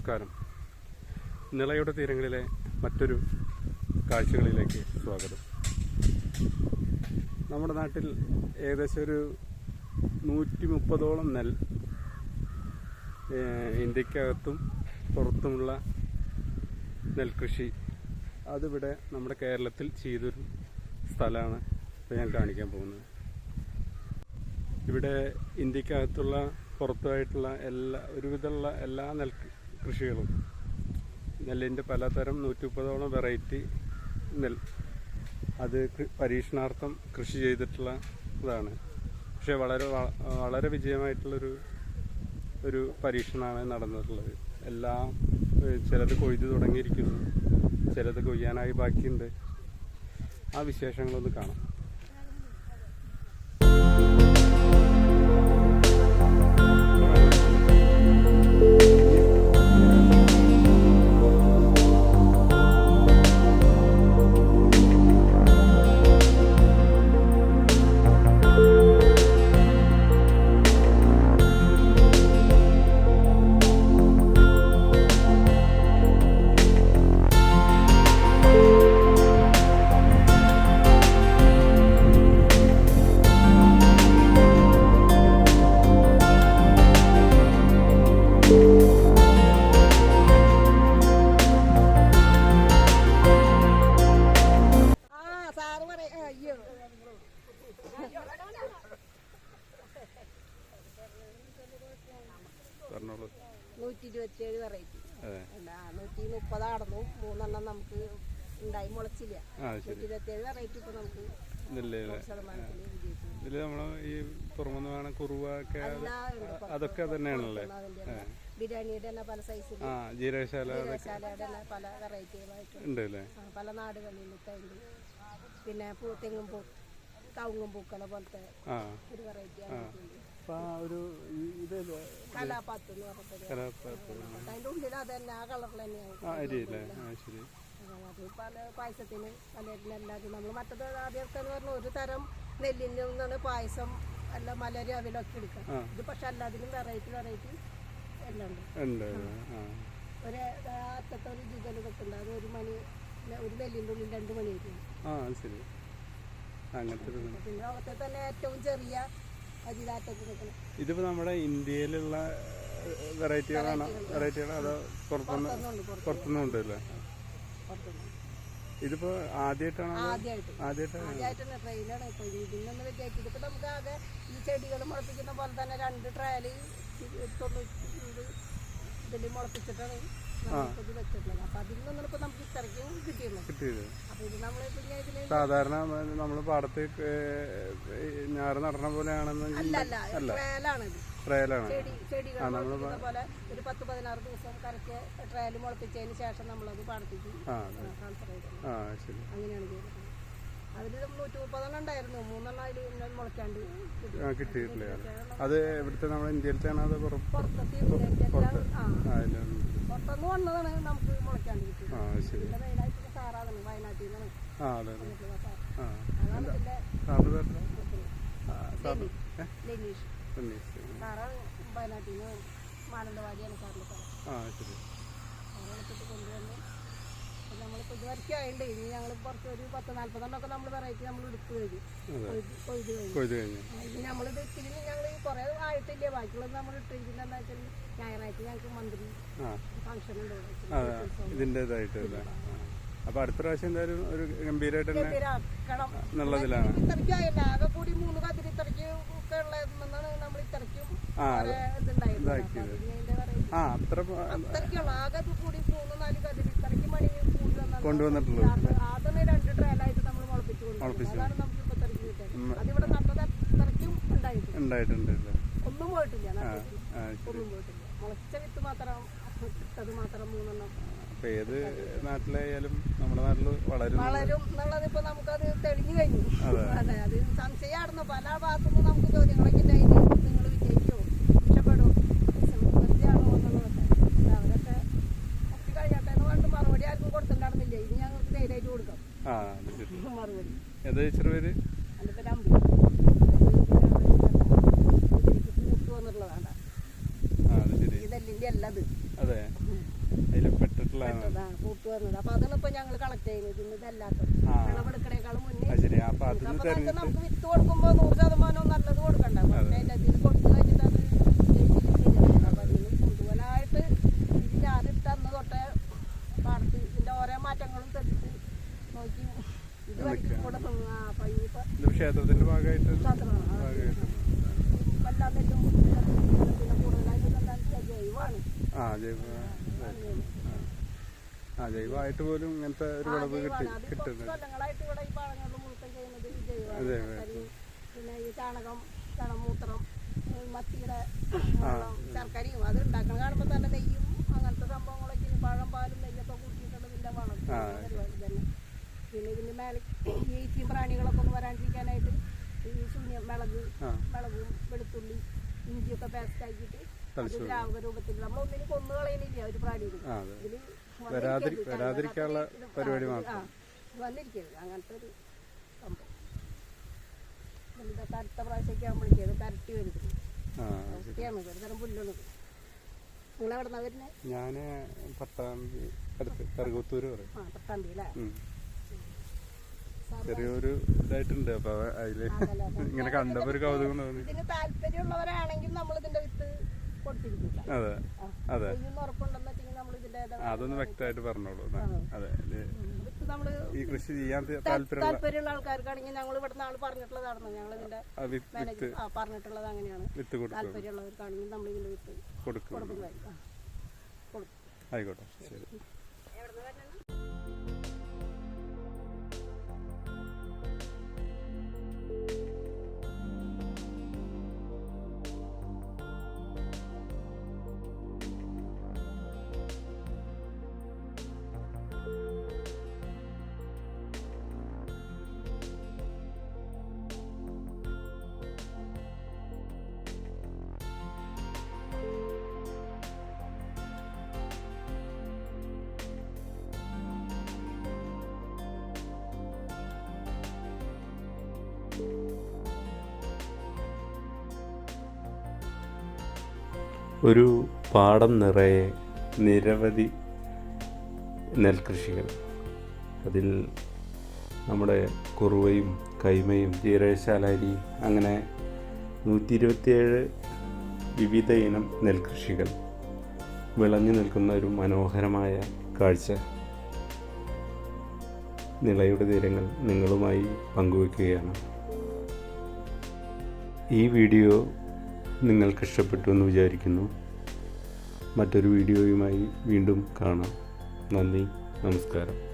നമസ്കാരം. നിളയുടെ തീരങ്ങളിലെ മറ്റൊരു കാഴ്ചകളിലേക്ക് സ്വാഗതം. നമ്മുടെ നാട്ടിൽ ഏകദേശം ഒരു നൂറ്റി മുപ്പതോളം നെൽ ഇന്ത്യക്കകത്തും പുറത്തുമുള്ള നെൽകൃഷി അതിവിടെ നമ്മുടെ കേരളത്തിൽ ചെയ്തൊരു സ്ഥലമാണ് ഇപ്പോൾ ഞാൻ കാണിക്കാൻ പോകുന്നത്. ഇവിടെ ഇന്ത്യക്കകത്തുള്ള പുറത്തുമായിട്ടുള്ള എല്ലാ ഒരുവിധമുള്ള എല്ലാ നെൽ കൃഷികളും. നെല്ലിന്റെ പലതരം നൂറ്റി മുപ്പതോളം വെറൈറ്റി നെൽ. അത് പരീക്ഷണാർത്ഥം കൃഷി ചെയ്തിട്ടുള്ള ഇതാണ്. പക്ഷെ വളരെ വളരെ വിജയമായിട്ടുള്ളൊരു ഒരു പരീക്ഷണമാണ് നടന്നിട്ടുള്ളത്. എല്ലാം ചിലത് കൊയ്ത് തുടങ്ങിയിരിക്കുന്നു. ചിലത് കൊയ്യാനായി ബാക്കിയുണ്ട്. ആ വിശേഷങ്ങളൊന്ന് കാണാം. അയ്യോ നൂറ്റി ഇരുപത്തിയേഴ് വെറൈറ്റി നൂറ്റി മുപ്പതാടന്നു മൂന്നെണ്ണം നമുക്ക് ഉണ്ടായി മുളച്ചില്ല. നൂറ്റി ഇരുപത്തി ഇരുപത്തിയേഴ് വെറൈറ്റി ഇപ്പൊ നമുക്ക് ഇതല്ലേ നൂറ് ഇതിൽ നമ്മൾ ഈ പുറമെന്ന് വേണം കുറുവ ഒക്കെ അത് എല്ലാം ഉണ്ട് പുറത്ത്. അതൊക്കെ തന്നെയാണല്ലേ. ബിരിയാണിയുടെ തന്നെ പല സൈസിൽ ജീരകശാല പല വെറൈറ്റികളായിട്ടുണ്ട് ഉണ്ട് പല നാടുകളിലത്തെ ഉണ്ട്. പിന്നെ തെങ്ങും പൂ കവുങ്ങും പൂക്കളെ പോലത്തെ ഒരു വെറൈറ്റി ഒരു ഇത് കലാപാത്ത് എന്ന് പറഞ്ഞിട്ട് കലാപ്പാത്ത് അതിന്റെ ഉള്ളിൽ അത് ആ കളറിൽ തന്നെയാണ് ശരി. അത് പല പായസത്തിന് എല്ലാതും നമ്മൾ മറ്റത് ആദ്യമൊക്കെ എന്ന് പറഞ്ഞാൽ ഒരു തരം നിന്നാണ് പായസം അല്ല മലരി അവിലൊക്കെ എടുക്കാം ഇത് പക്ഷെ എല്ലാത്തിനും വെറൈറ്റി വെറൈറ്റി എല്ലാം ഉണ്ട്. ഒരു അറ്റത്തെ ഒരു ജിഗൽ ഒരു മണി ഒരു നെല്ലിന്റെ ഉള്ളിൽ രണ്ട് മണി ആ ശരി. അങ്ങനത്തെ ഒരു ഇത്. പിന്നെ ലോകത്തെ തന്നെ ഏറ്റവും ചെറിയ നിൽക്കണം ഇതിപ്പോ നമ്മുടെ ഇന്ത്യയിലുള്ള വെറൈറ്റികളാണോ. വെറൈറ്റികളോ അതോ പുറത്തുനിന്ന് പുറത്ത് പുറത്തുനിന്നും. ഉണ്ട് അല്ലേ? പുറത്തുനിന്ന്. ഇതിപ്പോ ആദ്യമായിട്ടാണോ ആദ്യമായിട്ട്. ആദ്യമായിട്ടാണ്? ആദ്യമായിട്ടാണ് ട്രെയിലാണ് ഇപ്പോൾ ഇതിനൊന്ന് വിജയിച്ചത് ഇപ്പം നമുക്ക് ആകെ ഈ ചെടികൾ മുളപ്പിക്കുന്ന പോലെ തന്നെ രണ്ട് ട്രയൽ തൊണ്ണൂറ്റി ഇതിൽ മുളപ്പിച്ചിട്ടാണ് കിട്ടിയത്. സാധാരണ നമ്മൾ പാടത്ത് ഞാറ് നടണ പോലെയാണെന്ന് അല്ല ട്രയലാണ്. ഒരു പത്ത് പതിനാറ് ദിവസം കറക്റ്റ് ട്രയൽ മുളപ്പിച്ചതിന് ശേഷം നമ്മളത് പാടത്തേക്ക് ആ ശരി. അങ്ങനെയാണ് അതിൽ നൂറ്റി മുപ്പതെണ്ണം ഉണ്ടായിരുന്നു. മൂന്നെണ്ണം അതിൽ മുളയ്ക്കാണ്ട് കിട്ടിയിട്ടില്ല. അത് ഇവിടുത്തെ നമ്മുടെ ഇന്ത്യയിലത്തെയാണ് അത് പുറം പുറത്തൊക്കെ എല്ലാം ആ. ആ പുറത്തുനിന്ന് വന്നതാണ് നമുക്ക് മുളയ്ക്കാണ്ട് കിട്ടിയത്. പിന്നെ മെയിനായിട്ട് സാറാണ് വയനാട്ടിൽ നിന്നാണ് ആ അതെ അതെ. വന്നിട്ടുള്ള ആ. അതാണ് ഇതിന്റെ സാറിന് പേര് ആ സാറിന് ഏ? ലെനീഷ്. ഉന്നയിച്ചു. വയനാട്ടിൽ നിന്ന് മാനന്തവാടിയാണ് സാറിന്റെ സാർ ആ ശരി. വരയ്ക്കായുണ്ട് ഇനി ഞങ്ങൾ കുറച്ച് ഒരു പത്ത് നാല്പതെണ്ണൊക്കെ നമ്മൾ വെറൈറ്റി നമ്മൾ എടുത്തു കഴിഞ്ഞു. കൊയ്ത് ഇത് നമ്മളിത് ഇച്ചിരി ഞങ്ങൾ കുറേ ആയിട്ടില്ല. ബാക്കിയുള്ളത് നമ്മൾ ഇട്ടിരിക്കുന്നത് എന്താ വെച്ചാൽ ഞായറാഴ്ച ഞങ്ങൾക്ക് മന്ത്രി ഫംഗ്ഷൻ ഉണ്ട്. അപ്പൊ അടുത്ത പ്രാവശ്യം എന്തായാലും ഒരു ഗംഭീരമായിട്ട്. എന്നുള്ളതിലാണ്. ഇത്രയ്ക്ക് ആയില്ല. ആകെ കൂടി മൂന്ന് കതിര് ഇത്രയ്ക്ക് ഒക്കെ ഉള്ളതെന്നാണ് നമ്മൾ ഇത്രയ്ക്കും ആ അത്ര ആകെ കൂടി മൂന്ന് നാല് കതിരി ഇത്രയ്ക്ക് മണി കൊണ്ടുവന്നിട്ടുള്ളത്. മുളപ്പിച്ചു ഉണ്ടായിട്ടുണ്ട് ഒന്നും പോയിട്ടില്ല മുളച്ച വിത്ത് മാത്രം അത് മാത്രം മൂന്നെണ്ണം. അപ്പൊ ഏത് നാട്ടിലായാലും നമ്മുടെ നാട്ടിൽ വളരും വളരും എന്നുള്ളത് ഇപ്പൊ നമുക്കത് തെളിഞ്ഞു കഴിഞ്ഞു. അതെ. അതെ സംശയമായിരുന്നു പല ഭാഗത്തുനിന്നും നമുക്ക് ചോദ്യങ്ങളൊക്കെ ഉണ്ടായിരുന്നു നിങ്ങൾ വിജയിച്ചോ രക്ഷപ്പെടും വെറുതെയാണോ എന്നുള്ളതൊക്കെ പക്ഷെ അവരൊക്കെ കുറച്ച് കഴിയട്ടെ എന്ന് പറഞ്ഞിട്ട് മറുപടി ആർക്കും കൊടുത്തിട്ടുണ്ടായിരുന്നില്ല ഇനി ഞങ്ങൾക്ക് ധൈര്യമായിട്ട് കൊടുക്കാം ആ അത് ശരി ഏതാ ടീച്ചർ പേര്? അത് ശരി. ഇതല്ലിന്റെ അല്ല ഇത് അതെ. വന്നത് ആ പൂത്ത് വന്നത്. അപ്പൊ അതാണ് ഇപ്പൊ ഞങ്ങൾ കളക്ട് ചെയ്യുന്നത്. ഇതിന് ഇതല്ലാത്തത് ആ. വിളവെടുക്കണേക്കാളും മുന്നേ. അത് ശരി. അപ്പൊ അതിന് നമുക്ക് വിത്ത് കൊടുക്കുമ്പോ നൂറ് ശതമാനം നല്ലത് കൊടുക്കണ്ട. കൊടുത്തു കഴിഞ്ഞിട്ട് അത് ജയിച്ചിരിക്കില്ല അപ്പൊ അതിന് കൂടുതലായിട്ട് ഇത് ഞാനിട്ട് അന്ന് തൊട്ടേ പാടത്ത് ഇതിന്റെ ഓരോ മാറ്റങ്ങളും ശ്രദ്ധിച്ച് നോക്കി ഇത് വഴിക്ക് കൂടെ നിന്ന് ആ അപ്പൊ ഇനിയിപ്പോ ഇത് ക്ഷേത്രത്തിന്റെ ഭാഗമായിട്ട് ശാസ്ത്രമാണ് ആ. ഭാഗമായിട്ട് വല്ലാതെ ഏറ്റവും പിന്നെ കൂടുതലായിട്ട് എന്താണെന്ന് ക്ഷേത്രത്തിന്റെ ഭാഗമായിട്ട് ആ ജൈവ ആ ജൈവമായിട്ട് പോലും ഇങ്ങനത്തെ ഒരു വിളവ് കിട്ടി കിട്ടുന്നത്. അതെ, പിന്നെ ഈ ചാണകം ചണമൂത്രം മത്തിയുടെ ശർക്കരയും അത് ഉണ്ടാക്കണം കാണുമ്പോൾ തന്നെ നെയ്യും അങ്ങനത്തെ സംഭവങ്ങളൊക്കെ പഴം പാലും നെയ്യൊക്കെ കൂട്ടിയിട്ടുള്ളതിന്റെ വളം. പരിപാടി തന്നെ. പിന്നെ ഇതിന്റെ മേലെ ഈ ഈച്ചയും പ്രാണികളൊക്കെ ഒന്ന് വരാണ്ടിരിക്കാനായിട്ട് ഈ ശൂന്യം മിളക് മുളകും വെളുത്തുള്ളി ഇഞ്ചിയൊക്കെ പേസ്റ്റ് ആക്കിയിട്ട് അത് ദ്രാവക രൂപത്തിൽ നമ്മളൊന്നിനും കൊന്നു കളയുന്നില്ല ഒരു പ്രാണിയിൽ ഇതിൽ അതെ. വരാതിരിക്കാനുള്ള പരിപാടി മാത്രം. വന്നിരിക്കരുത്. അങ്ങനത്തെ ഒരു സംഭവം. ഇതൊക്കെ അടുത്ത പ്രാവശ്യമൊക്കെ ആകുമ്പോഴേക്കും ഇത് കരട്ടി വരുന്നത് ആ ഒക്കെയാണ് ഒരു തരം പുല്ലാണ് നിങ്ങൾ എവിടെ നിന്നാണ് വരുന്നത് ഞാൻ പട്ടാമ്പി അടുത്ത് കറുകുത്തൂര് പറയും. ആ തീയതി അല്ലേ? ചെറിയൊരു ഇതായിട്ടുണ്ട് അപ്പൊ അതിൽ ഇങ്ങനെ കണ്ടപ്പോ ഒരു കൗതുകം തോന്നി. ഇതിന് താല്പര്യമുള്ളവരാണെങ്കിൽ നമ്മൾ ഇതിന്റെ വിത്ത് കൊടുത്തിരിക്കില്ല അതെ അതെ. അതൊന്ന് വ്യക്തമായിട്ട് പറഞ്ഞോളൂ. അതെ. ഈ കൃഷി ചെയ്യാൻ താല്പര്യമുള്ള ആൾക്കാർക്കാണെങ്കിൽ ഞങ്ങൾ ഞങ്ങൾ ഇതിന്റെ വിത്ത് പറഞ്ഞിട്ടുള്ളത് അങ്ങനെയാണ്. വിത്ത് താല്പര്യമുള്ളവർക്കാണെങ്കിൽ നമ്മൾ ഇതിന്റെ വിത്ത് കൊടുക്കും കൊടുക്കുന്നതായിരിക്കും ആ. കൊടുക്കും ആയിക്കോട്ടെ ശരി. ഒരു പാടം നിറയെ നിരവധി നെൽകൃഷികൾ. അതിൽ നമ്മുടെ കുറുവയും കൈമയും ജീരകശാലാരി അങ്ങനെ നൂറ്റി ഇരുപത്തിയേഴ് വിവിധ ഇനം നെൽകൃഷികൾ വിളഞ്ഞു നിൽക്കുന്ന ഒരു മനോഹരമായ കാഴ്ച. നിളയുടെ തീരങ്ങൾ നിങ്ങളുമായി പങ്കുവെക്കുകയാണ് ഈ വീഡിയോ നിങ്ങൾക്ക് ഇഷ്ടപ്പെട്ടു എന്ന് വിചാരിക്കുന്നു. മറ്റൊരു വീഡിയോയുമായി വീണ്ടും കാണാം. നന്ദി. നമസ്കാരം.